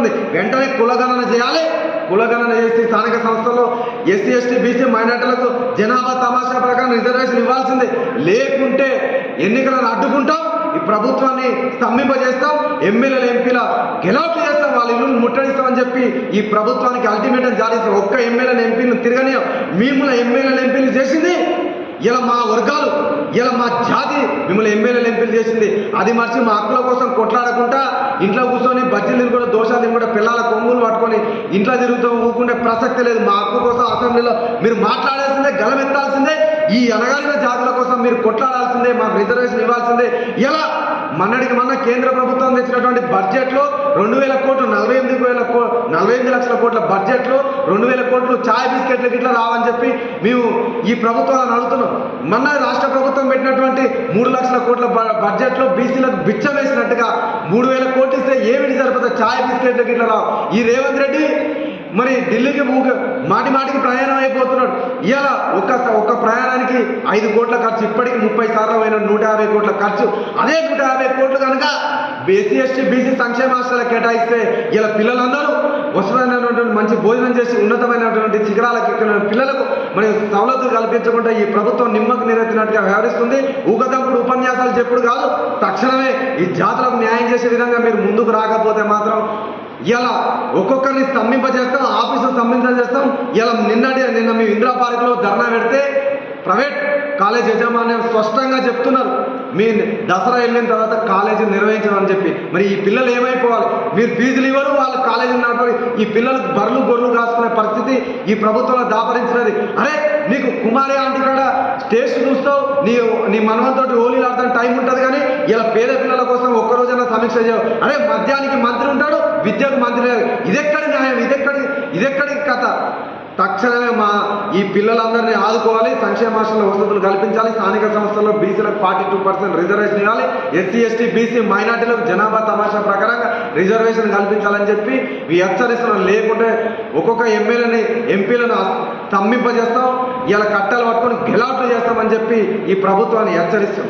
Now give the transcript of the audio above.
ఉంది వెంటనే కులగణన చేయాలి. కులగణన చేసి స్థానిక సంస్థల్లో ఎస్సీ ఎస్టీ బీసీ మైనార్టీలకు జనాభా తమాషా ప్రకారం రిజర్వేషన్ ఇవ్వాల్సిందే. లేకుంటే ఎన్నికలను అడ్డుకుంటాం. ఈ ప్రభుత్వాన్ని స్తంభింపజేస్తాం. ఎమ్మెల్యేలు ఎంపీల గెలౌట్ చేస్తాం. వాళ్ళ ఇల్లు ముట్టడిస్తామని చెప్పి ఈ ప్రభుత్వానికి అల్టిమేటం జారీ ఒక్క ఎమ్మెల్యేలు ఎంపీలు తిరగని మిమ్మల్ని ఎమ్మెల్యేలు ఎంపీలు చేసింది. ఇలా మా వర్గాలు ఇలా మా జాతి మిమ్మల్ని ఎమ్మెల్యేలు ఎంపీలు చేసింది. అది మర్చి మా హక్కుల కోసం కొట్లాడకుండా ఇంట్లో కూర్చొని బజ్జీలు కూడా దోషాలు కూడా పిల్లల కొమ్ములు పట్టుకొని ఇంట్లో తిరుగుతూ ఊరుకునే ప్రసక్తి లేదు. మా హక్కు కోసం అసెంబ్లీలో మీరు మాట్లాడాల్సిందే గలమెత్తాల్సిందే ఈ అనగారిన జాతుల కోసం మీరు కొట్లాడాల్సిందే మాకు రిజర్వేషన్ ఇవ్వాల్సిందే. ఇలా మన్నడికి మొన్న కేంద్ర ప్రభుత్వం తెచ్చినటువంటి బడ్జెట్లో రెండు వేల కోట్లు నలభై ఎనిమిది వేల కో నలభై ఎనిమిది లక్షల కోట్ల బడ్జెట్లో రెండు వేల కోట్లు ఛాయ్ బిస్కెట్లు గిట్లా రావని చెప్పి మేము ఈ ప్రభుత్వాలను అడుగుతున్నాం. మొన్న రాష్ట్ర ప్రభుత్వం పెట్టినటువంటి మూడు లక్షల కోట్ల బడ్జెట్లో బీసీలకు బిచ్చం వేసినట్టుగా మూడు వేల కోట్లు ఇస్తే ఏమిటి సరిపోతుంది ఛాయ్ బిస్కెట్లు గిట్లా రావు? ఈ రేవంత్ రెడ్డి మరి ఢిల్లీకి మాటి మాటికి ప్రయాణం అయిపోతున్నాడు. ఇలా ఒక్క ఒక్క ప్రయాణానికి ఐదు కోట్ల ఖర్చు ఇప్పటికి ముప్పై సార్లు అయిన నూట యాభై కోట్ల ఖర్చు. అదే నూట యాభై కోట్లు కనుక బీసీ ఎస్టీ బీసీ సంక్షేమ కేటాయిస్తే ఇలా పిల్లలందరూ వసతమైనటువంటి మంచి భోజనం చేసి ఉన్నతమైనటువంటి శిఖరాలకు ఎక్కిన పిల్లలకు మరి సవలతులు కల్పించకుండా ఈ ప్రభుత్వం నిమ్మకు నిరెత్తినట్టుగా వ్యవహరిస్తుంది. ఊగదంపుడు ఉపన్యాసాలు చెప్పుడు కాదు. తక్షణమే ఈ జాతులకు న్యాయం చేసే విధంగా మీరు ముందుకు రాకపోతే మాత్రం ఇలా ఒక్కొక్కరిని స్తంభింపజేస్తాం ఆఫీసు స్తంభింపజేస్తాం. ఇలా నిన్నటి నిన్న మేము ఇందిరా పార్కులో ధర్నా పెడితే ప్రైవేట్ కాలేజ్ యజమాన్యం స్పష్టంగా చెప్తున్నారు. మీ దసరా వెళ్ళిన తర్వాత కాలేజీ నిర్వహించమని చెప్పి. మరి ఈ పిల్లలు ఏమైపోవాలి? మీరు ఫీజులు ఇవ్వరు వాళ్ళు కాలేజీ నడపడి ఈ పిల్లలు బర్రెలు గొర్రెలు కాసుకునే పరిస్థితి ఈ ప్రభుత్వంలో దాపరించినది. అరే నీకు కుమారి ఆంటీ కాడ టేస్ట్ చూస్తావు నీ నీ మనవంతో హోలీలు ఆడతాను టైం ఉంటుంది కానీ ఇలా పేద పిల్లల కోసం ఒక్క రోజైనా సమీక్ష చేయవు. అరే మద్యానికి మంత్రి ఉంటాడు విద్యకు మంత్రి లేదు. ఇదెక్కడి న్యాయం? ఇదెక్కడి ఇదెక్కడి కథ? తక్షణమే మా ఈ పిల్లలందరినీ ఆదుకోవాలి సంక్షేమ వసతులు కల్పించాలి స్థానిక సంస్థల్లో బీసీలకు ఫార్టీ టూ పర్సెంట్ రిజర్వేషన్ ఇవ్వాలి ఎస్సీ ఎస్టీ బీసీ మైనార్టీలకు జనాభా తమాషా ప్రకారంగా రిజర్వేషన్ కల్పించాలని చెప్పి ఈ హెచ్చరిస్తున్నాం లేకుంటే ఒక్కొక్క ఎమ్మెల్యేని ఎంపీలను స్తంభింపజేస్తాం ఇలా కట్టలు పట్టుకొని గెలాట్లు చేస్తామని చెప్పి ఈ ప్రభుత్వాన్ని హెచ్చరిస్తున్నాం.